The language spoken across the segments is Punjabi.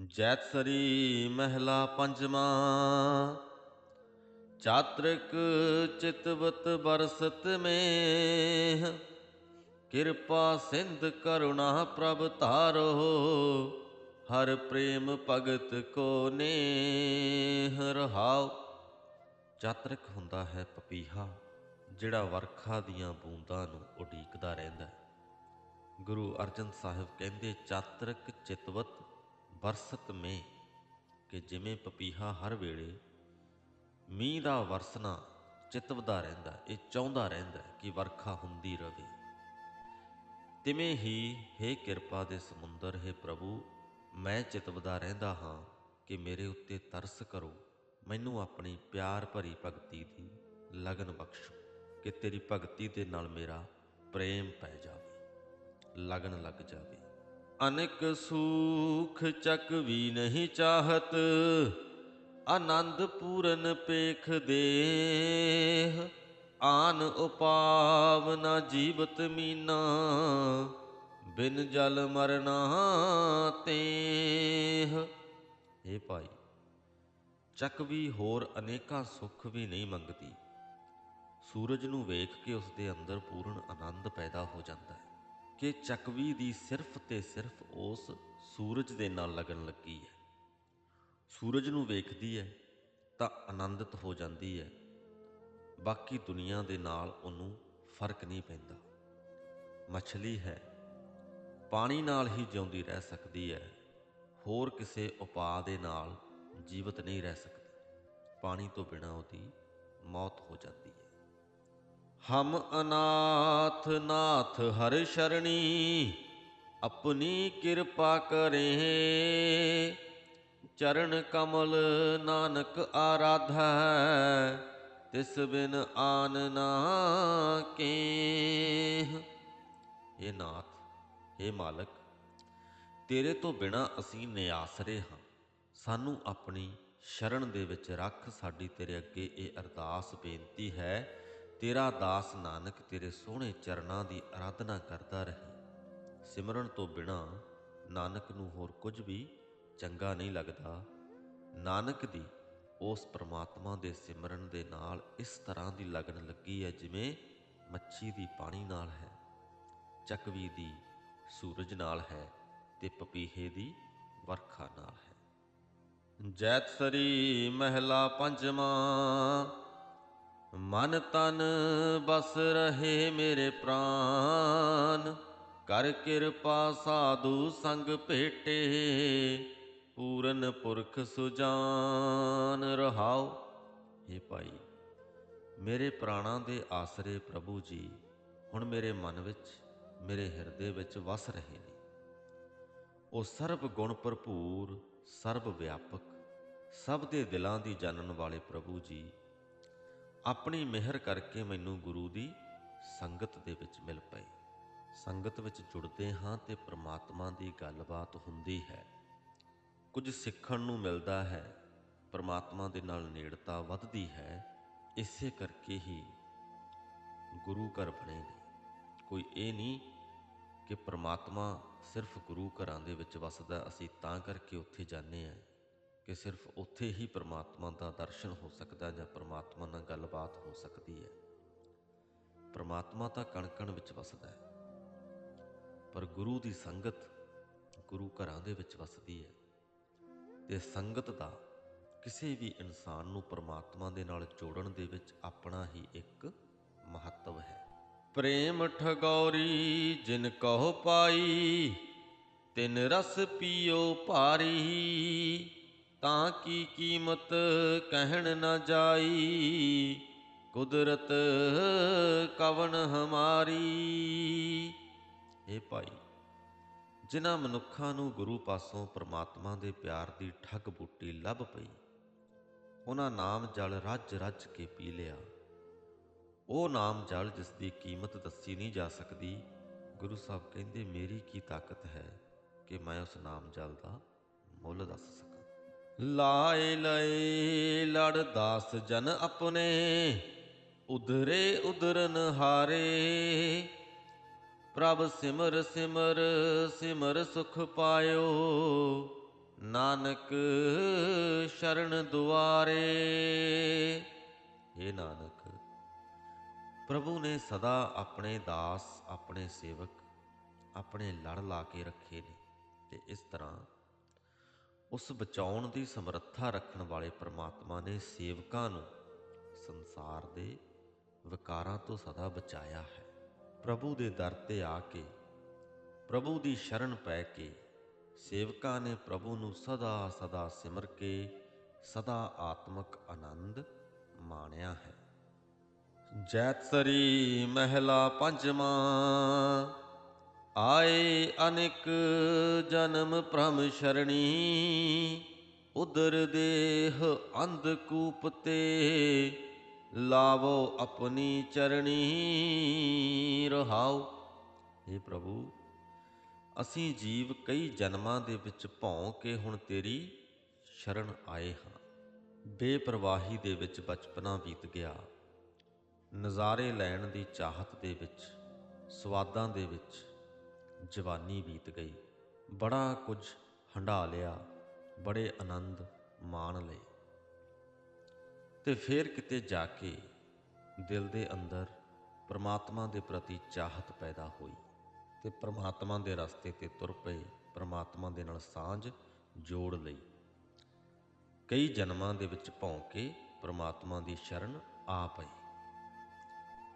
ਜੈਤਸਰੀ ਮਹਿਲਾ ਪੰਜਵਾ, ਚਾਤ੍ਰਿਕ ਚਿਤਵਤ ਬਰਸਤ ਮੇਹ, ਕਿਰਪਾ ਸਿੰਧ ਕਰੁਣਾ ਪ੍ਰਭ ਧਾਰੋ, ਹਰ ਪ੍ਰੇਮ ਭਗਤ ਕੋ ਨੇਹ ਰਹਾਉ ਚਾਤ੍ਰਿਕ ਹੁੰਦਾ ਹੈ ਪਪੀਹਾ, ਜਿਹੜਾ ਵਰਖਾ ਦੀਆਂ ਬੂੰਦਾਂ ਨੂੰ ਉਡੀਕਦਾ ਰਹਿੰਦਾ ਗੁਰੂ ਅਰਜਨ ਸਾਹਿਬ ਕਹਿੰਦੇ, ਚਾਤ੍ਰਿਕ ਚਿਤਵਤ ਵਰਸਤ ਮੇ ਕਿ ਜਿਵੇਂ ਪਪੀਹਾ ਹਰ ਵੇਲੇ ਮੀਂਹ ਦਾ ਵਰਸਣਾ ਚਿਤਵਦਾ ਰਹਿੰਦਾ, ਇਹ ਚਾਹੁੰਦਾ ਰਹਿੰਦਾ ਕਿ ਵਰਖਾ ਹੁੰਦੀ ਰਹੇ ਤਿਵੇਂ ਹੀ हे ਕਿਰਪਾ ਦੇ ਸਮੁੰਦਰ, ਹੈ ਪ੍ਰਭੂ, ਮੈਂ ਚਿਤਵਦਾ ਰਹਿੰਦਾ ਹਾਂ ਕਿ ਮੇਰੇ ਉੱਤੇ ਤਰਸ ਕਰੋ, ਮੈਨੂੰ ਆਪਣੀ ਪਿਆਰ ਭਰੀ ਭਗਤੀ ਦੀ ਲਗਨ ਬਖਸ਼ੋ, ਕਿ ਤੇਰੀ ਭਗਤੀ ਦੇ ਨਾਲ ਮੇਰਾ ਪ੍ਰੇਮ ਪੈ ਜਾਵੇ, ਲਗਨ ਲੱਗ ਜਾਵੇ। ਅਨੇਕ ਸੂਖ ਚੱਕ ਵੀ ਨਹੀਂ ਚਾਹਤ, ਆਨੰਦ ਪੂਰਨ ਪੇਖ ਦੇਹ। ਆਨ ਉਪਾਵ ਨਾ ਜੀਵਤ ਮੀਨਾ, ਬਿਨ ਜਲ ਮਰਨਾ ਤੇਹ। ਇਹ ਭਾਈ, ਚੱਕ ਵੀ ਹੋਰ ਅਨੇਕਾਂ ਸੁੱਖ ਵੀ ਨਹੀਂ ਮੰਗਦੀ। ਸੂਰਜ ਨੂੰ ਵੇਖ ਕੇ ਉਸ ਦੇ ਅੰਦਰ ਪੂਰਨ ਆਨੰਦ ਪੈਦਾ ਹੋ ਜਾਂਦਾ ਹੈ। ਕਿ ਚੱਕਵੀ ਦੀ ਸਿਰਫ ਤੇ ਸਿਰਫ ਉਸ ਸੂਰਜ ਦੇ ਨਾਲ ਲੱਗਣ ਲੱਗੀ ਹੈ। ਸੂਰਜ ਨੂੰ ਵੇਖਦੀ ਹੈ ਤਾਂ ਆਨੰਦਿਤ ਹੋ ਜਾਂਦੀ ਹੈ। ਬਾਕੀ ਦੁਨੀਆ ਦੇ ਨਾਲ ਉਹਨੂੰ ਫ਼ਰਕ ਨਹੀਂ ਪੈਂਦਾ। ਮੱਛਲੀ ਹੈ। ਪਾਣੀ ਨਾਲ ਹੀ ਜਿਉਂਦੀ ਰਹਿ ਸਕਦੀ ਹੈ। ਹੋਰ ਕਿਸੇ ਉਪਾਅ ਦੇ ਨਾਲ ਜੀਵਤ ਨਹੀਂ ਰਹਿ ਸਕਦੀ। ਪਾਣੀ ਤੋਂ ਬਿਨਾਂ ਉਹਦੀ ਮੌਤ ਹੋ ਜਾਂਦੀ ਹੈ। ਹਮ ਅਨਾਥ ਨਾਥ ਹਰ ਸ਼ਰਣੀ, ਆਪਣੀ ਕਿਰਪਾ ਕਰੇ। ਚਰਨ ਕਮਲ ਨਾਨਕ ਆਰਾਧਾ, ਤਿਸ ਬਿਨ ਆਨ ਨਾ ਕੇ ਇਹ ਨਾਥ हे ਮਾਲਕ, ਤੇਰੇ ਤੋਂ ਬਿਨਾ ਅਸੀਂ ਨਿਆਸਰੇ ਹਾਂ। ਸਾਨੂੰ ਆਪਣੀ ਸ਼ਰਨ ਦੇ ਵਿੱਚ ਰੱਖ ਸਾਡੀ ਤੇਰੇ ਅੱਗੇ ਇਹ ਅਰਦਾਸ ਬੇਨਤੀ ਹੈ ਤੇਰਾ ਦਾਸ ਨਾਨਕ ਤੇਰੇ ਸੋਹਣੇ ਚਰਨਾਂ ਦੀ ਆਰਾਧਨਾ ਕਰਦਾ ਰਹੇ। ਸਿਮਰਨ ਤੋਂ ਬਿਨਾ ਨਾਨਕ ਨੂੰ ਹੋਰ ਕੁਝ ਵੀ ਚੰਗਾ ਨਹੀਂ ਲੱਗਦਾ। ਨਾਨਕ ਦੀ ਉਸ ਪ੍ਰਮਾਤਮਾ ਦੇ ਸਿਮਰਨ ਦੇ ਨਾਲ ਇਸ ਤਰ੍ਹਾਂ ਦੀ ਲਗਨ ਲੱਗੀ ਹੈ ਜਿਵੇਂ ਮੱਛੀ ਦੀ ਪਾਣੀ ਨਾਲ ਹੈ, ਚੱਕਵੀ ਦੀ ਸੂਰਜ ਨਾਲ ਹੈ ਤੇ ਪਪੀਹੇ ਦੀ ਵਰਖਾ ਨਾਲ ਹੈ। ਜੈਤ ਸਰੀ ਮਹਿਲਾ ਪੰਜਵਾਂ ਮਨ ਤਨ ਬਸ ਰਹੇ ਮੇਰੇ ਪ੍ਰਾਨ, ਕਰ ਕਿਰਪਾ ਸਾਧੂ ਸੰਗ ਭੇਟੇ, ਪੂਰਨ ਪੁਰਖ ਸੁਜਾਨ ਰਹਾਓ हे ਭਾਈ, ਮੇਰੇ ਪ੍ਰਾਣਾਂ ਦੇ ਆਸਰੇ ਪ੍ਰਭੂ ਜੀ, ਹੁਣ ਮੇਰੇ ਮਨ ਵਿੱਚ, ਮੇਰੇ ਹਿਰਦੇ ਵਿੱਚ ਵਸ ਰਹੇ ਨੇ। ਉਹ ਸਰਬ ਗੁਣ ਭਰਪੂਰ, ਸਰਬ ਵਿਆਪਕ, ਸਭ ਦੇ ਦਿਲਾਂ ਦੀ ਜਾਣਨ ਵਾਲੇ ਪ੍ਰਭੂ ਜੀ ਆਪਣੀ ਮਿਹਰ ਕਰਕੇ ਮੈਨੂੰ ਗੁਰੂ ਦੀ ਸੰਗਤ ਦੇ ਵਿੱਚ ਮਿਲ ਪਏ। ਸੰਗਤ ਵਿੱਚ ਜੁੜਦੇ ਹਾਂ ਤੇ ਪ੍ਰਮਾਤਮਾ ਦੀ ਗੱਲਬਾਤ ਹੁੰਦੀ ਹੈ। ਕੁਝ ਸਿੱਖਣ ਨੂੰ ਮਿਲਦਾ ਹੈ, ਪ੍ਰਮਾਤਮਾ ਦੇ ਨਾਲ ਨੇੜਤਾ ਵੱਧਦੀ ਹੈ, ਇਸੇ ਕਰਕੇ ਹੀ ਗੁਰੂ ਘਰ ਬਣੇ ਨੇ। ਕੋਈ ਇਹ ਨਹੀਂ ਕਿ ਪ੍ਰਮਾਤਮਾ ਸਿਰਫ ਗੁਰੂ ਘਰਾਂ ਦੇ ਵਿੱਚ ਵਸਦਾ, ਅਸੀਂ ਤਾਂ ਕਰਕੇ ਉੱਥੇ ਜਾਂਦੇ ਹਾਂ। ਕਿ ਸਿਰਫ ਉੱਥੇ ਹੀ ਪ੍ਰਮਾਤਮਾ ਦਾ ਦਰਸ਼ਨ ਹੋ ਸਕਦਾ ਜਾਂ ਪ੍ਰਮਾਤਮਾ ਨਾਲ ਗੱਲਬਾਤ ਹੋ ਸਕਦੀ ਹੈ। ਪ੍ਰਮਾਤਮਾ ਤਾਂ ਕਣਕਣ ਵਿੱਚ ਵਸਦਾ ਹੈ। ਪਰ ਗੁਰੂ ਦੀ ਸੰਗਤ ਗੁਰੂ ਘਰਾਂ ਦੇ ਵਿੱਚ ਵਸਦੀ ਹੈ ਤੇ ਸੰਗਤ ਦਾ ਕਿਸੇ ਵੀ ਇਨਸਾਨ ਨੂੰ ਪ੍ਰਮਾਤਮਾ ਦੇ ਨਾਲ ਜੋੜਨ ਦੇ ਵਿੱਚ ਆਪਣਾ ਹੀ ਇੱਕ ਮਹੱਤਵ ਹੈ। ਪ੍ਰੇਮ ਠਗੌਰੀ ਜਿਨ ਕਹੋ ਪਾਈ, ਤਿਨ ਰਸ ਪੀਓ ਭਾਰੀ ਤਾਂ ਕੀ ਕੀਮਤ ਕਹਿਣ ਨਾ ਜਾਈ? ਕੁਦਰਤ ਕਵਨ ਹਮਾਰੀ? ਇਹ ਭਾਈ, ਜਿਨ੍ਹਾਂ ਮਨੁੱਖਾਂ ਨੂੰ ਗੁਰੂ ਪਾਸੋਂ ਪ੍ਰਮਾਤਮਾ ਦੇ ਪਿਆਰ ਦੀ ਠੱਗ ਬੂਟੀ ਲੱਭ ਪਈ, ਉਹਨਾਂ ਨਾਮ ਜਲ ਰੱਜ ਰੱਜ ਕੇ ਪੀ ਲਿਆ। ਉਹ ਨਾਮ ਜਲ ਜਿਸ ਦੀ ਕੀਮਤ ਦੱਸੀ ਨਹੀਂ ਜਾ ਸਕਦੀ, ਗੁਰੂ ਸਾਹਿਬ ਕਹਿੰਦੇ, ਮੇਰੀ ਕੀ ਤਾਕਤ ਹੈ ਕਿ ਮੈਂ ਉਸ ਨਾਮ ਜਲ ਦਾ ਮੁੱਲ ਦੱਸ ਸਕਾਂ? ਲਾਏ ਲਏ ਲੜ ਦਾਸ ਜਨ ਆਪਣੇ, ਉਧਰੇ ਉਧਰਨ ਹਾਰੇ। ਪ੍ਰਭ ਸਿਮਰ ਸਿਮਰ ਸਿਮਰ ਸੁਖ ਪਾਇਓ, ਨਾਨਕ ਸ਼ਰਨ ਦੁਆਰੇ। ਇਹ ਨਾਨਕ, ਪ੍ਰਭੂ ਨੇ ਸਦਾ ਆਪਣੇ ਦਾਸ, ਆਪਣੇ ਸੇਵਕ, ਆਪਣੇ ਲੜ ਲਾ ਕੇ ਰੱਖੇ ਨੇ ਤੇ ਇਸ ਤਰ੍ਹਾਂ ਉਸ ਬਚਾਉਣ ਦੀ ਸਮਰੱਥਾ ਰੱਖਣ ਵਾਲੇ ਪ੍ਰਮਾਤਮਾ ਨੇ ਸੇਵਕਾਂ ਨੂੰ ਸੰਸਾਰ ਦੇ ਵਿਕਾਰਾਂ ਤੋਂ ਸਦਾ ਬਚਾਇਆ ਹੈ। ਪ੍ਰਭੂ ਦੇ ਦਰ ਤੇ ਆ ਕੇ, ਪ੍ਰਭੂ ਦੀ ਸ਼ਰਨ ਪੈ ਕੇ, ਸੇਵਕਾਂ ਨੇ ਪ੍ਰਭੂ ਨੂੰ ਸਦਾ ਸਦਾ ਸਿਮਰ ਕੇ, ਸਦਾ ਆਤਮਿਕ ਆਨੰਦ ਮਾਣਿਆ ਹੈ। ਜੈਤਸਰੀ ਮਹਿਲਾ ਪੰਜਵਾਂ ਆਏ ਅਨੇਕ ਜਨਮ ਭ੍ਰਮ ਸ਼ਰਣੀ, ਉਦਰ ਦੇਹ ਅੰਧਕੂਪ ਤੇ ਲਾਵੋ ਆਪਣੀ ਚਰਣੀ, ਰਹਾਉ। हे ਪ੍ਰਭੂ, ਅਸੀਂ ਜੀਵ ਕਈ ਜਨਮਾਂ ਦੇ ਵਿੱਚ ਭੌਂ ਕੇ ਹੁਣ ਤੇਰੀ ਸ਼ਰਨ ਆਏ ਹਾਂ। ਬੇਪਰਵਾਹੀ ਦੇ ਵਿੱਚ ਬਚਪਨਾ ਬੀਤ ਗਿਆ। ਨਜ਼ਾਰੇ ਲੈਣ ਦੀ ਚਾਹਤ ਦੇ ਵਿੱਚ, ਸਵਾਦਾਂ ਦੇ ਵਿੱਚ ਜਵਾਨੀ ਬੀਤ ਗਈ। ਬੜਾ ਕੁਝ ਹੰਢਾ ਲਿਆ, ਬੜੇ ਆਨੰਦ ਮਾਣ ਲਏ। ਤੇ ਫਿਰ ਕਿਤੇ ਜਾ ਕੇ ਦਿਲ ਦੇ ਅੰਦਰ ਪ੍ਰਮਾਤਮਾ ਦੇ ਪ੍ਰਤੀ ਚਾਹਤ ਪੈਦਾ ਹੋਈ ਤੇ ਪ੍ਰਮਾਤਮਾ ਦੇ ਰਸਤੇ ਤੇ ਤੁਰ ਪਏ, ਪ੍ਰਮਾਤਮਾ ਦੇ ਨਾਲ ਸਾਂਝ ਜੋੜ ਲਈ। ਕਈ ਜਨਮਾਂ ਦੇ ਵਿੱਚ ਭੌਂ ਕੇ ਪ੍ਰਮਾਤਮਾ ਦੀ ਸ਼ਰਨ ਆ ਪਏ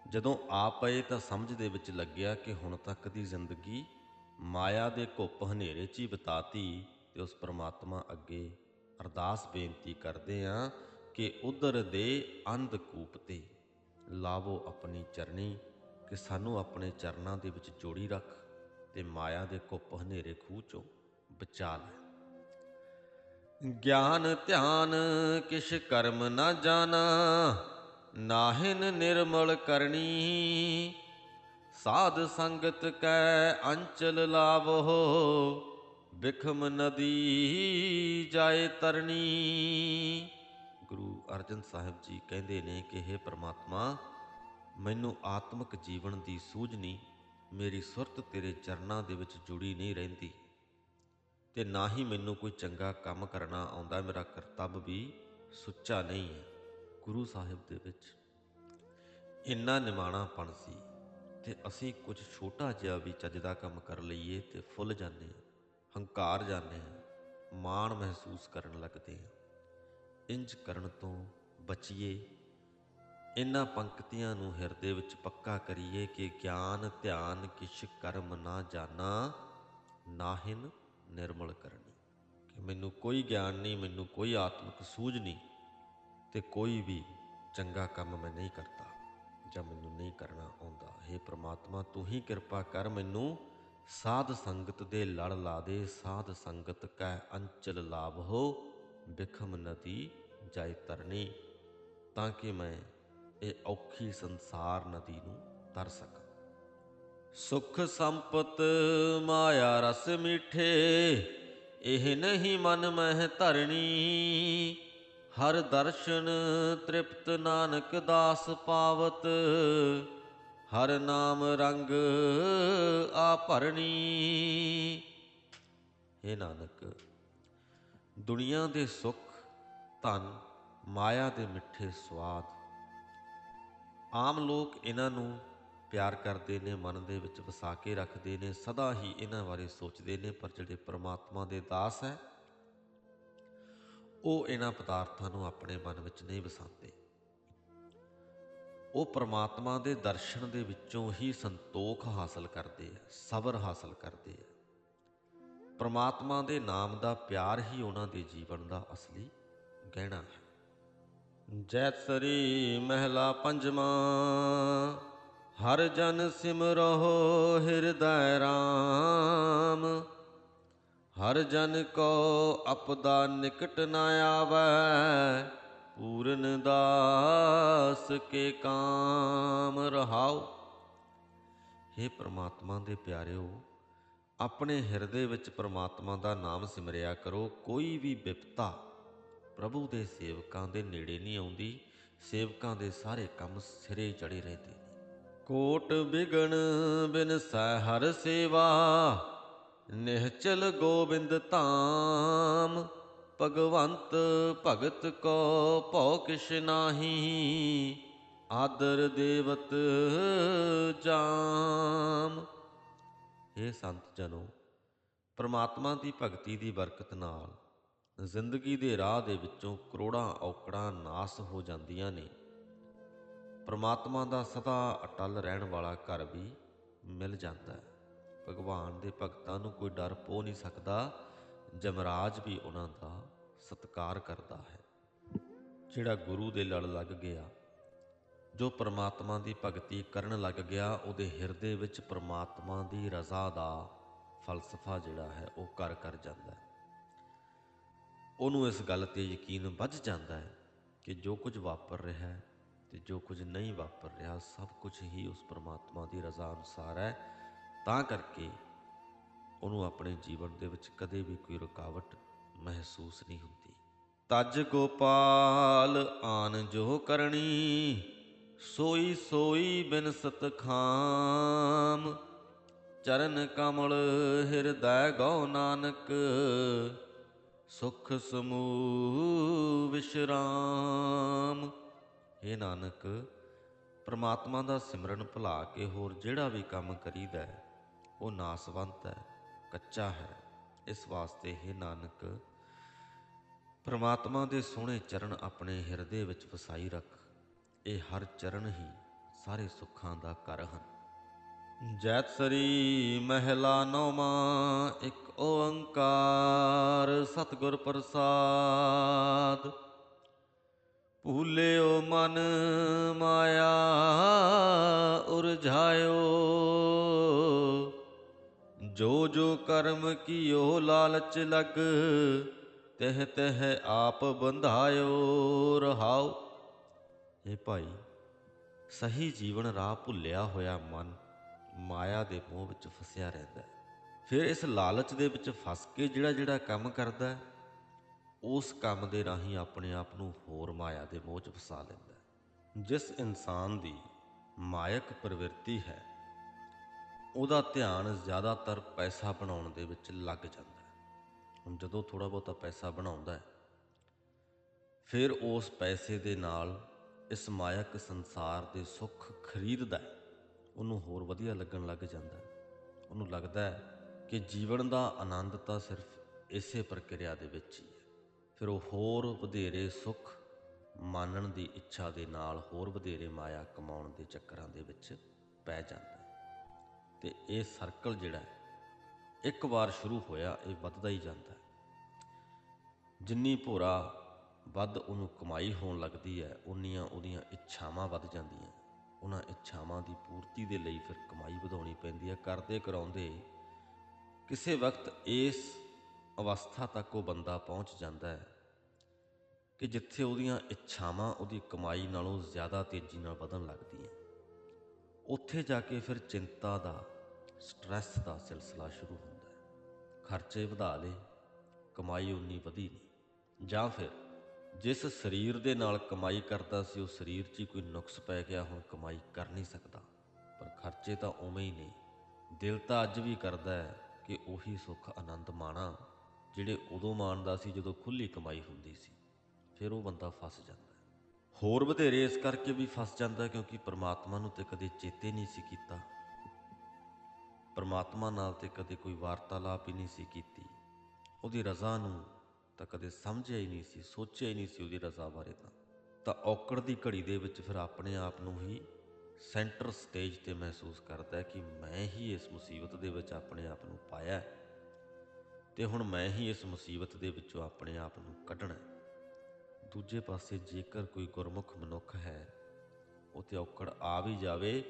ਜਦੋਂ ਆ ਪਏ ਤਾਂ ਸਮਝ ਦੇ ਵਿੱਚ ਲੱਗਿਆ ਕਿ ਹੁਣ ਤੱਕ ਦੀ ਜ਼ਿੰਦਗੀ ਮਾਇਆ ਦੇ ਘੁੱਪ ਹਨੇਰੇ 'ਚ ਹੀ ਬਿਤਾਤੀ ਤੇ ਉਸ ਪ੍ਰਮਾਤਮਾ ਅੱਗੇ ਅਰਦਾਸ ਬੇਨਤੀ ਕਰਦੇ ਆਂ ਕਿ ਉਦਰ ਦੇ ਅੰਧਕੂਪ ਤੇ ਲਾਵੋ ਆਪਣੀ ਚਰਣੀ, ਕਿ ਸਾਨੂੰ ਆਪਣੇ ਚਰਨਾਂ ਦੇ ਵਿੱਚ ਜੋੜੀ ਰੱਖ ਤੇ ਮਾਇਆ ਦੇ ਘੁੱਪ ਹਨੇਰੇ ਖੂਹ ਚੋਂ ਬਚਾ ਲੈ। ਗਿਆਨ ਧਿਆਨ ਕਿਛ ਕਰਮ ਨਾ ਜਾਣਾ ਨਾਹਿਨ ਨਿਰਮਲ ਕਰਨੀ ਸਾਧ ਸੰਗਤ ਕੈ ਅੰਚਲ ਲਾਵੋ ਬਿਖਮ ਨਦੀ ਜਾਏ ਤਰਨੀ ਗੁਰੂ ਅਰਜਨ ਸਾਹਿਬ ਜੀ ਕਹਿੰਦੇ ਨੇ ਕਿ हे ਪ੍ਰਮਾਤਮਾ, ਮੈਨੂੰ ਆਤਮਿਕ ਜੀਵਨ ਦੀ ਸੂਝਣੀ ਮੇਰੀ ਸੁਰਤ ਤੇਰੇ ਚਰਨਾਂ ਦੇ ਵਿੱਚ ਜੁੜੀ ਨਹੀਂ ਰਹਿੰਦੀ। ਤੇ ਨਾ ਹੀ ਮੈਨੂੰ ਕੋਈ ਚੰਗਾ ਕੰਮ ਕਰਨਾ ਆਉਂਦਾ, ਮੇਰਾ ਕਰਤੱਵ ਵੀ ਸੁੱਚਾ ਨਹੀਂ ਹੈ। ਗੁਰੂ ਸਾਹਿਬ ਦੇ ਵਿੱਚ ਇੰਨਾ ਨਿਮਾਣਾਪਣ ਸੀ। ਤੇ ਅਸੀਂ ਕੁਝ ਛੋਟਾ ਜਿਹਾ ਵੀ ਚੱਜ ਦਾ ਕੰਮ ਕਰ ਲਈਏ ਤੇ ਫੁੱਲ ਜਾਂਦੇ ਹਾਂ, ਹੰਕਾਰ ਜਾਂਦੇ ਹਾਂ, ਮਾਣ ਮਹਿਸੂਸ ਕਰਨ ਲੱਗਦੇ ਹਾਂ। ਇੰਜ ਕਰਨ ਤੋਂ ਬਚੀਏ ਇਨ੍ਹਾਂ ਪੰਕਤੀਆਂ ਨੂੰ ਹਿਰਦੇ ਵਿੱਚ ਪੱਕਾ ਕਰੀਏ ਕਿ ਗਿਆਨ, ਧਿਆਨ ਕਿਛ ਕਰਮ ਨਾ ਜਾਣਾ ਨਾਹਿਨ ਨਿਰਮਲ ਕਰਨੀ। ਕਿ ਮੈਨੂੰ ਕੋਈ ਗਿਆਨ ਨਹੀਂ, ਮੈਨੂੰ ਕੋਈ ਆਤਮਿਕ ਸੂਝ ਨਹੀਂ ਤੇ ਕੋਈ ਵੀ ਚੰਗਾ ਕੰਮ ਮੈਂ ਨਹੀਂ ਕਰਦਾ। ਜਾਂ ਮੈਨੂੰ ਨਹੀਂ ਕਰਨਾ ਆਉਂਦਾ। हे ਪ੍ਰਮਾਤਮਾ, ਤੂੰ ਹੀ ਕਿਰਪਾ ਕਰ ਮੈਨੂੰ ਸਾਧ ਸੰਗਤ ਦੇ ਲੜ ਲਾ ਦੇ। ਸਾਧ ਸੰਗਤ ਕੈ ਅੰਚਲ ਲਾਭ ਹੋ ਬਿਖਮ ਨਦੀ ਜਾਇ ਤਰਨੀ, ਤਾਂ ਕਿ ਮੈਂ ਇਹ ਔਖੀ ਸੰਸਾਰ ਨਦੀ ਨੂੰ ਤਰ ਸਕਾਂ। ਸੁਖ ਸੰਪਤ ਮਾਇਆ ਰਸ ਮਿਠੇ, ਇਹ ਨਹੀਂ ਮਨ ਮਹਿ ਧਰਣੀ ਹਰ ਦਰਸ਼ਨ ਤ੍ਰਿਪਤ ਨਾਨਕ ਦਾਸ ਪਾਵਤ, ਹਰ ਨਾਮ ਰੰਗ ਆ ਭਰਣੀ। हे ਨਾਨਕ, ਦੁਨੀਆ ਦੇ ਸੁਖ, ਧਨ, ਮਾਇਆ ਦੇ ਮਿੱਠੇ ਸਵਾਦ, ਆਮ ਲੋਕ ਇਹਨਾਂ ਨੂੰ ਪਿਆਰ ਕਰਦੇ ਨੇ, ਮਨ ਦੇ ਵਿੱਚ ਵਸਾ ਕੇ ਰੱਖਦੇ ਨੇ, ਸਦਾ ਹੀ ਇਹਨਾਂ ਬਾਰੇ ਸੋਚਦੇ ਨੇ, ਪਰ ਜਿਹੜੇ ਪ੍ਰਮਾਤਮਾ ਦੇ ਦਾਸ ਹੈ ਉਹ ਇਹਨਾਂ ਪਦਾਰਥਾਂ ਨੂੰ ਆਪਣੇ ਮਨ ਵਿੱਚ ਨਹੀਂ ਵਸਾਉਂਦੇ। ਉਹ ਪ੍ਰਮਾਤਮਾ ਦੇ ਦਰਸ਼ਨ ਦੇ ਵਿੱਚੋਂ ਹੀ ਸੰਤੋਖ ਹਾਸਲ ਕਰਦੇ ਆ, ਸਬਰ ਹਾਸਲ ਕਰਦੇ ਆ। ਪ੍ਰਮਾਤਮਾ ਦੇ ਨਾਮ ਦਾ ਪਿਆਰ ਹੀ ਉਹਨਾਂ ਦੇ ਜੀਵਨ ਦਾ ਅਸਲੀ ਗਹਿਣਾ ਹੈ। ਜੈ ਸ੍ਰੀ ਮਹਿਲਾ ਪੰਜਵਾਂ, ਹਰ ਜਨ ਸਿਮਰੋ ਹਿਰਦੈ ਰਾਮ। ਹਰ ਜਨ ਕੋ ਅਪਦਾ ਨਿਕਟ ਨਾ ਆਵੈ, ਪੂਰਨ ਦਾਸ ਕੇ ਕਾਮ ਰਹਾਉ। हे ਪ੍ਰਮਾਤਮਾ ਦੇ ਪਿਆਰਿਓ, ਆਪਣੇ ਹਿਰਦੇ ਵਿੱਚ ਪ੍ਰਮਾਤਮਾ ਦਾ ਨਾਮ ਸਿਮਰਿਆ ਕਰੋ। ਕੋਈ ਵੀ ਵਿਪਤਾ ਪ੍ਰਭੂ ਦੇ ਸੇਵਕਾਂ ਦੇ ਨੇੜੇ ਨਹੀਂ ਆਉਂਦੀ। ਸੇਵਕਾਂ ਦੇ ਸਾਰੇ ਕੰਮ ਸਿਰੇ ਚੜੇ ਰਹਿੰਦੇ ਕੋਟ ਬਿਗਣ ਬਿਨ ਸਹਿ ਹਰ ਸੇਵਾ ਨਿਹਚਲ ਗੋਬਿੰਦ ਧਾਮ, ਭਗਵੰਤ ਭਗਤ ਕੋ ਭਉ ਕਿਛ ਨਾਹੀ, ਆਦਰ ਦੇਵਤ ਜਾਮ। ਇਹ ਸੰਤ ਜਨੋ, ਪ੍ਰਮਾਤਮਾ ਦੀ ਭਗਤੀ ਦੀ ਬਰਕਤ ਨਾਲ ਜ਼ਿੰਦਗੀ ਦੇ ਰਾਹ ਦੇ ਵਿੱਚੋਂ ਕਰੋੜਾਂ ਔਕੜਾਂ ਨਾਸ ਹੋ ਜਾਂਦੀਆਂ ਨੇ। ਪ੍ਰਮਾਤਮਾ ਦਾ ਸਦਾ ਅਟਲ ਰਹਿਣ ਵਾਲਾ ਘਰ ਵੀ ਮਿਲ ਜਾਂਦਾ ਹੈ। ਭਗਵਾਨ ਦੇ ਭਗਤਾਂ ਨੂੰ ਕੋਈ ਡਰ ਪੋ ਨਹੀਂ ਸਕਦਾ। ਜਮਰਾਜ ਵੀ ਉਹਨਾਂ ਦਾ ਸਤਿਕਾਰ ਕਰਦਾ ਹੈ। ਜਿਹੜਾ ਗੁਰੂ ਦੇ ਲੜ ਲੱਗ ਗਿਆ, ਜੋ ਪ੍ਰਮਾਤਮਾ ਦੀ ਭਗਤੀ ਕਰਨ ਲੱਗ ਗਿਆ, ਉਹਦੇ ਹਿਰਦੇ ਵਿੱਚ ਪ੍ਰਮਾਤਮਾ ਦੀ ਰਜ਼ਾ ਦਾ ਫਲਸਫਾ ਜਿਹੜਾ ਹੈ, ਉਹ ਕਰ ਕਰ ਜਾਂਦਾ ਹੈ। ਉਹਨੂੰ ਇਸ ਗੱਲ ਤੇ ਯਕੀਨ ਵੱਜ ਜਾਂਦਾ ਹੈ ਕਿ ਜੋ ਕੁਝ ਵਾਪਰ ਰਿਹਾ ਹੈ ਤੇ ਜੋ ਕੁਝ ਨਹੀਂ ਵਾਪਰ ਰਿਹਾ, ਸਭ ਕੁਝ ਹੀ ਉਸ ਪ੍ਰਮਾਤਮਾ ਦੀ ਰਜ਼ਾ ਅਨੁਸਾਰ ਹੈ। ਤਾਂ ਕਰਕੇ ਉਹਨੂੰ ਆਪਣੇ ਜੀਵਨ ਦੇ ਵਿੱਚ ਕਦੇ ਵੀ ਕੋਈ ਰੁਕਾਵਟ ਮਹਿਸੂਸ ਨਹੀਂ ਹੁੰਦੀ। ਤਜ ਗੋਪਾਲ ਆਨ ਜੋ ਕਰਨੀ ਸੋਈ ਸੋਈ ਬਿਨਸਤ ਖਾਮ। ਚਰਨ ਕਮਲ ਹਿਰਦੈ ਗਉ ਨਾਨਕ ਸੁਖ ਸਮੂਹ ਵਿਸ਼ਰਾਮ। हे ਨਾਨਕ ਪ੍ਰਮਾਤਮਾ ਦਾ ਸਿਮਰਨ ਭੁਲਾ ਕੇ ਹੋਰ ਜਿਹੜਾ ਵੀ ਕੰਮ ਕਰੀਦਾ ਹੈ, ਉਹ ਨਾਸਵੰਤ ਹੈ, ਕੱਚਾ ਹੈ। ਇਸ ਵਾਸਤੇ हे ਨਾਨਕ, ਪ੍ਰਮਾਤਮਾ ਦੇ ਸੋਹਣੇ ਚਰਨ ਆਪਣੇ ਹਿਰਦੇ ਵਿੱਚ ਵਸਾਈ ਰੱਖ। ਇਹ ਹਰ ਚਰਨ ਹੀ ਸਾਰੇ ਸੁੱਖਾਂ ਦਾ ਘਰ ਹਨ। ਜੈਤ ਸਰੀ ਮਹਿਲਾ ਨੌਵਾਂ, ਇੱਕ ਓੰਕਾਰ ਸਤਿਗੁਰ ਪ੍ਰਸਾਦ। ਭੂਲਿਓ ਮਨ ਮਾਇਆ, ਉਰਝਾਇਓ ਜੋ ਜੋ ਕਰਮ ਕੀਓ ਲਾਲਚ ਲਗ, ਤਹਿ ਤਹਿ ਆਪ ਬੰਧਾਇਓ ਰਹਾਉ ਇਹ ਭਾਈ, ਸਹੀ ਜੀਵਨ ਰਾਹ ਭੁੱਲਿਆ ਹੋਇਆ ਮਨ ਮਾਇਆ ਦੇ ਮੋਹ ਵਿੱਚ ਫਸਿਆ ਰਹਿੰਦਾ ਹੈ। ਫਿਰ ਇਸ ਲਾਲਚ ਦੇ ਵਿੱਚ ਫਸ ਕੇ ਜਿਹੜਾ ਜਿਹੜਾ ਕੰਮ ਕਰਦਾ ਹੈ, ਉਸ ਕੰਮ ਦੇ ਰਾਹੀਂ ਆਪਣੇ ਆਪ ਨੂੰ ਹੋਰ ਮਾਇਆ ਦੇ ਮੋਹ 'ਚ ਫਸਾ ਲੈਂਦਾ ਹੈ। ਜਿਸ ਇਨਸਾਨ ਦੀ ਮਾਇਕ ਪ੍ਰਵਿਰਤੀ ਹੈ ਉਹਦਾ ਧਿਆਨ ਜ਼ਿਆਦਾਤਰ ਪੈਸਾ ਬਣਾਉਣ ਦੇ ਵਿੱਚ ਲੱਗ ਜਾਂਦਾ ਹੈ। ਹੁਣ ਜਦੋਂ ਥੋੜਾ ਬਹੁਤਾ ਪੈਸਾ ਬਣਾਉਂਦਾ ਹੈ, ਫਿਰ ਉਸ ਪੈਸੇ ਦੇ ਨਾਲ ਇਸ ਮਾਇਕ ਸੰਸਾਰ ਦੇ ਸੁੱਖ ਖਰੀਦਦਾ ਹੈ। ਉਹਨੂੰ ਹੋਰ ਵਧੀਆ ਲੱਗਣ ਲੱਗ ਜਾਂਦਾ ਹੈ। ਉਹਨੂੰ ਲੱਗਦਾ ਹੈ ਕਿ ਜੀਵਨ ਦਾ ਆਨੰਦ ਤਾਂ ਸਿਰਫ ਇਸੇ ਪ੍ਰਕਿਰਿਆ ਦੇ ਵਿੱਚ ਹੀ ਹੈ। ਫਿਰ ਉਹ ਹੋਰ ਵਧੇਰੇ ਸੁੱਖ ਮਾਨਣ ਦੀ ਇੱਛਾ ਦੇ ਨਾਲ ਹੋਰ ਵਧੇਰੇ ਮਾਇਆ ਕਮਾਉਣ ਦੇ ਚੱਕਰਾਂ ਦੇ ਵਿੱਚ ਪੈ ਜਾਂਦਾ ਤੇ ਇਹ ਸਰਕਲ ਜਿਹੜਾ ਇੱਕ ਵਾਰ ਸ਼ੁਰੂ ਹੋਇਆ, ਇਹ ਵੱਧਦਾ ਹੀ ਜਾਂਦਾ ਜਿੰਨੀ ਭੋਰਾ ਵੱਧ ਉਹਨੂੰ ਕਮਾਈ ਹੋਣ ਲੱਗਦੀ ਹੈ, ਉਨੀਆਂ ਉਹਦੀਆਂ ਇੱਛਾਵਾਂ ਵੱਧ ਜਾਂਦੀਆਂ ਉਹਨਾਂ ਇੱਛਾਵਾਂ ਦੀ ਪੂਰਤੀ ਦੇ ਲਈ ਫਿਰ ਕਮਾਈ ਵਧਾਉਣੀ ਪੈਂਦੀ ਹੈ, ਕਰਦੇ ਕਰਾਉਂਦੇ ਕਿਸੇ ਵਕਤ ਇਸ ਅਵਸਥਾ ਤੱਕ ਉਹ ਬੰਦਾ ਪਹੁੰਚ ਜਾਂਦਾ ਹੈ ਕਿ ਜਿੱਥੇ ਉਹਦੀਆਂ ਇੱਛਾਵਾਂ, ਉਹਦੀ ਕਮਾਈ ਨਾਲੋਂ ਜ਼ਿਆਦਾ ਤੇਜ਼ੀ ਨਾਲ ਵਧਣ ਲੱਗਦੀਆਂ ਉੱਥੇ ਜਾ ਕੇ ਫਿਰ ਚਿੰਤਾ ਦਾ ਸਟ੍ਰੈਸ ਦਾ ਸਿਲਸਿਲਾ ਸ਼ੁਰੂ ਹੁੰਦਾ ਹੈ। ਖਰਚੇ ਵਧਾ ਲਏ, ਕਮਾਈ ਉਨੀ ਵਧੀ ਨਹੀਂ। ਜਾਂ ਫਿਰ ਜਿਸ ਸਰੀਰ ਦੇ ਨਾਲ ਕਮਾਈ ਕਰਦਾ ਸੀ, ਉਹ ਸਰੀਰ 'ਚ ਹੀ ਕੋਈ ਨੁਕਸ ਪੈ ਗਿਆ, ਹੁਣ ਕਮਾਈ ਕਰ ਨਹੀਂ ਸਕਦਾ। ਪਰ ਖਰਚੇ ਤਾਂ ਉਵੇਂ ਹੀ ਨੇ। ਦਿਲ ਤਾਂ ਅੱਜ ਵੀ ਕਰਦਾ ਹੈ ਕਿ ਉਹੀ ਸੁੱਖ ਆਨੰਦ ਮਾਣਾ, ਜਿਹੜੇ ਉਦੋਂ ਮਾਣਦਾ ਸੀ ਜਦੋਂ ਖੁੱਲੀ ਕਮਾਈ ਹੁੰਦੀ ਸੀ। ਫਿਰ ਉਹ ਬੰਦਾ ਫਸ ਜਾਂਦਾ ਹੋਰ ਵਧੇਰੇ ਇਸ ਕਰਕੇ ਵੀ ਫਸ ਜਾਂਦਾ ਕਿਉਂਕਿ ਪ੍ਰਮਾਤਮਾ ਨੂੰ ਤੇ ਕਦੇ ਚੇਤੇ ਨਹੀਂ ਸੀ ਕੀਤਾ। ਪਰਮਾਤਮਾ ਨਾਲ ਤੇ ਕਦੇ ਕੋਈ ਵਾਰਤਾਲਾਪ ਹੀ ਨਹੀਂ ਸੀ ਕੀਤੀ। ਉਹਦੀ ਰਜ਼ਾ ਨੂੰ ਤਾਂ ਕਦੇ ਸਮਝਿਆ ਹੀ ਨਹੀਂ ਸੀ, ਸੋਚਿਆ ਹੀ ਨਹੀਂ ਸੀ ਉਹਦੀ ਰਜ਼ਾ ਬਾਰੇ ਤਾਂ। ਤਾਂ ਔਕੜ ਦੀ ਘੜੀ ਦੇ ਵਿੱਚ ਫਿਰ ਆਪਣੇ ਆਪ ਨੂੰ ਹੀ ਸੈਂਟਰ ਸਟੇਜ ਤੇ ਮਹਿਸੂਸ ਕਰਦਾ ਹੈ ਕਿ ਮੈਂ ਹੀ ਇਸ ਮੁਸੀਬਤ ਦੇ ਵਿੱਚ ਆਪਣੇ ਆਪ ਨੂੰ ਪਾਇਆ ਹੈ ਤੇ ਹੁਣ ਮੈਂ ਹੀ ਇਸ ਮੁਸੀਬਤ ਦੇ ਵਿੱਚੋਂ ਆਪਣੇ ਆਪ ਨੂੰ ਕੱਢਣਾ ਦੂਜੇ ਪਾਸੇ ਜੇਕਰ ਕੋਈ ਗੁਰਮੁਖ ਮਨੁੱਖ ਹੈ, ਉਹ ਤੇ ਔਕੜ ਆ ਵੀ ਜਾਵੇ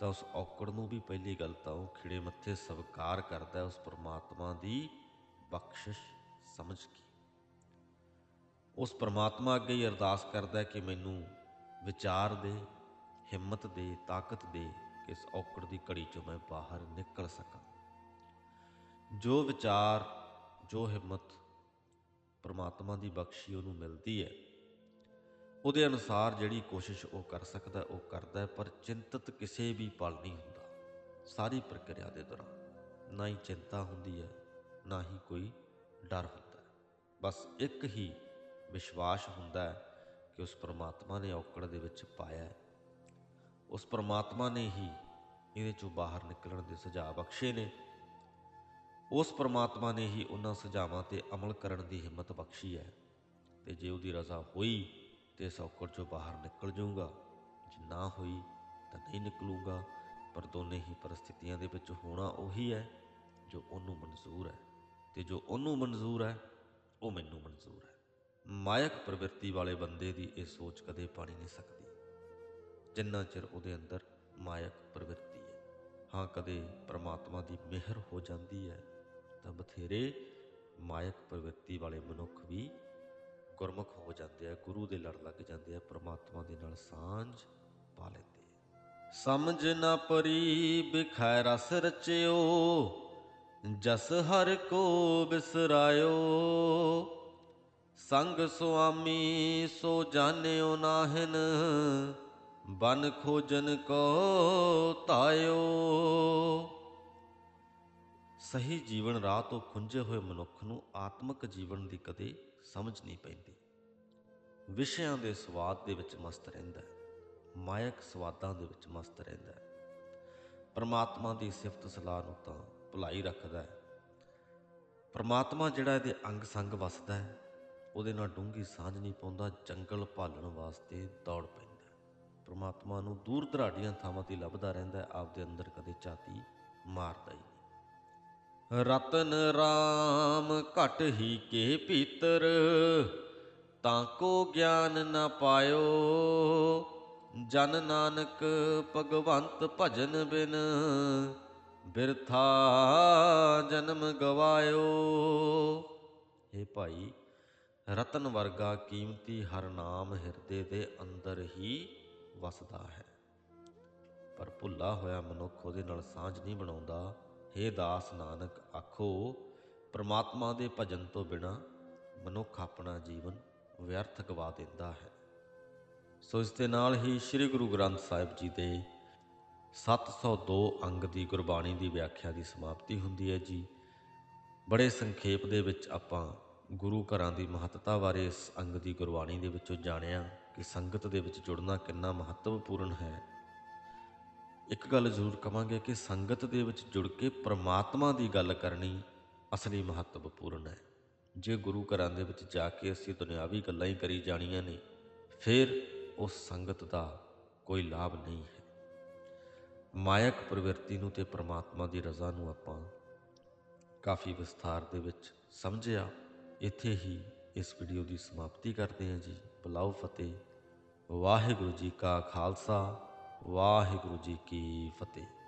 ਤਾਂ ਉਸ ਔਕੜ ਨੂੰ ਵੀ ਪਹਿਲੀ ਗੱਲ ਤਾਂ ਉਹ ਖਿੜੇ ਮੱਥੇ ਸਵੀਕਾਰ ਕਰਦਾ ਉਸ ਪਰਮਾਤਮਾ ਦੀ ਬਖਸ਼ਿਸ਼ ਸਮਝ ਕੇ। ਉਸ ਪਰਮਾਤਮਾ ਅੱਗੇ ਹੀ ਅਰਦਾਸ ਕਰਦਾ ਕਿ ਮੈਨੂੰ ਵਿਚਾਰ ਦੇ, ਹਿੰਮਤ ਦੇ, ਤਾਕਤ ਦੇ ਕਿ ਇਸ ਔਕੜ ਦੀ ਘੜੀ ਚੋਂ ਮੈਂ ਬਾਹਰ ਨਿਕਲ ਸਕਾਂ। ਜੋ ਵਿਚਾਰ, ਜੋ ਹਿੰਮਤ ਪਰਮਾਤਮਾ ਦੀ ਬਖਸ਼ੀ ਉਹਨੂੰ ਮਿਲਦੀ ਹੈ ਉਹਦੇ ਅਨੁਸਾਰ ਜਿਹੜੀ ਕੋਸ਼ਿਸ਼ ਉਹ ਕਰ ਸਕਦਾ, ਉਹ ਕਰਦਾ ਪਰ ਚਿੰਤਤ ਕਿਸੇ ਵੀ ਪਲ ਨਹੀਂ ਹੁੰਦਾ। ਸਾਰੀ ਪ੍ਰਕਿਰਿਆ ਦੇ ਦੌਰਾਨ ਨਾ ਹੀ ਚਿੰਤਾ ਹੁੰਦੀ ਹੈ, ਨਾ ਹੀ ਕੋਈ ਡਰ ਹੁੰਦਾ ਬਸ ਇੱਕ ਹੀ ਵਿਸ਼ਵਾਸ ਹੁੰਦਾ ਹੈ ਕਿ ਉਸ ਪਰਮਾਤਮਾ ਨੇ ਔਕੜ ਦੇ ਵਿੱਚ ਪਾਇਆ ਉਸ ਪਰਮਾਤਮਾ ਨੇ ਹੀ ਇਹਦੇ ਚੋਂ ਬਾਹਰ ਨਿਕਲਣ ਦੇ ਸੁਝਾਅ ਬਖਸ਼ੇ ਨੇ। ਉਸ ਪਰਮਾਤਮਾ ਨੇ ਹੀ ਉਹਨਾਂ ਸੁਝਾਵਾਂ ਤੇ ਅਮਲ ਕਰਨ ਦੀ ਹਿੰਮਤ ਬਖਸ਼ੀ ਹੈ। ਤੇ ਜੇ ਉਹਦੀ ਰਜ਼ਾ ਹੋਈ ਤੇ ਇਸ ਚੋਂ ਬਾਹਰ ਨਿਕਲ ਜਾਊਗਾ। ਜੇ ਨਾ ਹੋਈ ਤਾਂ ਨਹੀਂ ਨਿਕਲੂਗਾ। ਪਰ ਦੋਨੇ ਹੀ ਪਰਿਸਥਿਤੀਆਂ ਦੇ ਵਿੱਚ ਹੋਣਾ ਉਹੀ ਹੈ ਜੋ ਉਹਨੂੰ ਮਨਜ਼ੂਰ ਹੈ। ਤੇ ਜੋ ਉਹਨੂੰ ਮਨਜ਼ੂਰ ਹੈ, ਉਹ ਮੈਨੂੰ ਮਨਜ਼ੂਰ ਹੈ। ਮਾਇਕ ਪ੍ਰਵਿਰਤੀ ਵਾਲੇ ਬੰਦੇ ਦੀ ਇਹ ਸੋਚ ਕਦੇ ਪਾਣੀ ਨਹੀਂ ਸਕਦੀ। ਜਿੰਨਾ ਚਿਰ ਉਹਦੇ ਅੰਦਰ ਮਾਇਕ ਪ੍ਰਵਿਰਤੀ ਹੈ। ਹਾਂ, ਕਦੇ ਪ੍ਰਮਾਤਮਾ ਦੀ ਮਿਹਰ ਹੋ ਜਾਂਦੀ ਹੈ, ਤਾਂ ਬਥੇਰੇ ਮਾਇਕ ਪ੍ਰਵਿਰਤੀ ਵਾਲੇ ਮਨੁੱਖ ਵੀ ਗੁਰਮੁਖ ਹੋ ਜਾਂਦੇ ਆ, ਗੁਰੂ ਦੇ ਲੜ ਲੱਗ ਜਾਂਦੇ ਆ, ਪ੍ਰਮਾਤਮਾ ਦੇ ਨਾਲ ਸਾਂਝ ਪਾ ਲੈਂਦੇ ਆ। ਸਮਝ ਨਾ ਪਰੀ, ਬਿਖੈ ਰਸ ਰਚਿਓ, ਜਸ ਹਰ ਕੋ ਬਿਸਰਾਇਓ। ਸੰਗ ਸੁਆਮੀ, ਸੋ ਜਾਣਿਓ ਨਾਹਿਨ, ਬਨ ਖੋਜਨ ਕੋ ਧਾਇਓ। ਸਹੀ ਜੀਵਨ ਰਾਹ ਤੋਂ ਖੁੰਝੇ ਹੋਏ ਮਨੁੱਖ ਨੂੰ ਆਤਮਿਕ ਜੀਵਨ ਦੀ ਕਦੇ ਸਮਝ ਨਹੀਂ ਪੈਂਦੀ। ਵਿਸ਼ਿਆਂ ਦੇ ਸਵਾਦ ਦੇ ਵਿੱਚ ਮਸਤ ਰਹਿੰਦਾ ਹੈ। ਮਾਇਕ ਸਵਾਦਾਂ ਦੇ ਵਿੱਚ ਮਸਤ ਰਹਿੰਦਾ ਹੈ। ਪਰਮਾਤਮਾ ਦੀ ਸਿਫਤ ਸਲਾਹ ਨੂੰ ਤਾਂ ਭੁਲਾਈ ਰੱਖਦਾ ਹੈ। ਪਰਮਾਤਮਾ ਜਿਹੜਾ ਇਹਦੇ ਅੰਗ ਸੰਗ ਵਸਦਾ ਹੈ, ਉਹਦੇ ਨਾਲ ਡੂੰਗੀ ਸਾਂਝ ਨਹੀਂ ਪਾਉਂਦਾ, ਜੰਗਲ ਭਾਲਣ ਵਾਸਤੇ ਦੌੜ ਪੈਂਦਾ ਪਰਮਾਤਮਾ ਨੂੰ ਦੂਰ ਦਰਾਡੀਆਂ ਥਾਵਾਂ ਤੇ ਲੱਭਦਾ ਰਹਿੰਦਾ ਆਪਦੇ ਅੰਦਰ ਕਦੇ ਝਾਤੀ ਮਾਰਦਾ ਹੀ ਰਤਨ ਰਾਮ ਘਟ ਹੀ ਕੇ ਭੀਤਰ ਤਾਂ ਕੋ ਗਿਆਨ ਨਾ ਪਾਇਓ। ਜਨ ਨਾਨਕ ਭਗਵੰਤ ਭਜਨ ਬਿਨ, ਬਿਰਥਾ ਜਨਮ ਗਵਾਇਓ। ਇਹ ਭਾਈ, ਰਤਨ ਵਰਗਾ ਕੀਮਤੀ ਹਰ ਨਾਮ ਹਿਰਦੇ ਦੇ ਅੰਦਰ ਹੀ ਵਸਦਾ ਹੈ। ਪਰ ਭੁੱਲਾ ਹੋਇਆ ਮਨੁੱਖ ਉਹਦੇ ਨਾਲ ਸਾਂਝ ਨਹੀਂ ਬਣਾਉਂਦਾ। हे ਦਾਸ ਨਾਨਕ, ਆਖੋ, ਪ੍ਰਮਾਤਮਾ ਦੇ ਭਜਨ ਤੋਂ ਬਿਨਾ ਮਨੁੱਖ ਆਪਣਾ ਜੀਵਨ ਵਿਅਰਥ ਗਵਾ ਦਿੰਦਾ ਹੈ। ਸੋ ਇਸ ਦੇ ਨਾਲ ਹੀ ਸ੍ਰੀ ਗੁਰੂ ਗ੍ਰੰਥ ਸਾਹਿਬ ਜੀ ਦੇ 702 ਅੰਗ ਦੀ ਗੁਰਬਾਣੀ ਦੀ ਵਿਆਖਿਆ ਦੀ ਸਮਾਪਤੀ ਹੁੰਦੀ ਹੈ ਜੀ। ਬੜੇ ਸੰਖੇਪ ਦੇ ਵਿੱਚ ਆਪਾਂ ਗੁਰੂ ਘਰਾਂ ਦੀ ਮਹੱਤਤਾ ਬਾਰੇ ਇਸ ਅੰਗ ਦੀ ਗੁਰਬਾਣੀ ਦੇ ਵਿੱਚੋਂ ਜਾਣਿਆ ਕਿ ਸੰਗਤ ਦੇ ਵਿੱਚ ਜੁੜਨਾ ਕਿੰਨਾ ਮਹੱਤਵਪੂਰਨ ਹੈ। ਇੱਕ ਗੱਲ ਜ਼ਰੂਰ ਕਵਾਂਗੇ ਕਿ ਸੰਗਤ ਦੇ ਵਿੱਚ ਜੁੜ ਕੇ ਪ੍ਰਮਾਤਮਾ ਦੀ ਗੱਲ ਕਰਨੀ ਅਸਲੀ ਮਹੱਤਵਪੂਰਨ ਹੈ। ਜੇ ਗੁਰੂ ਘਰਾਂ ਦੇ ਵਿੱਚ ਜਾ ਕੇ ਅਸੀਂ ਦੁਨਿਆਵੀ ਗੱਲਾਂ ਹੀ ਕਰੀ ਜਾਣੀਆਂ ਨੇ, ਫਿਰ ਉਸ ਸੰਗਤ ਦਾ ਕੋਈ ਲਾਭ ਨਹੀਂ ਹੈ। ਮਾਇਕ ਪ੍ਰਵਿਰਤੀ ਨੂੰ ਤੇ ਪ੍ਰਮਾਤਮਾ ਦੀ ਰਜ਼ਾ ਨੂੰ ਆਪਾਂ ਕਾਫੀ ਵਿਸਥਾਰ ਦੇ ਵਿੱਚ ਸਮਝਿਆ। ਇੱਥੇ ਹੀ ਇਸ ਵੀਡੀਓ ਦੀ ਸਮਾਪਤੀ ਕਰਦੇ ਹਾਂ ਜੀ। ਬਲਾਉ ਫਤਿਹ। ਵਾਹਿਗੁਰੂ ਜੀ ਕਾ ਖਾਲਸਾ। ਵਾਹਿਗੁਰੂ ਜੀ ਕੀ ਫਤਿਹ।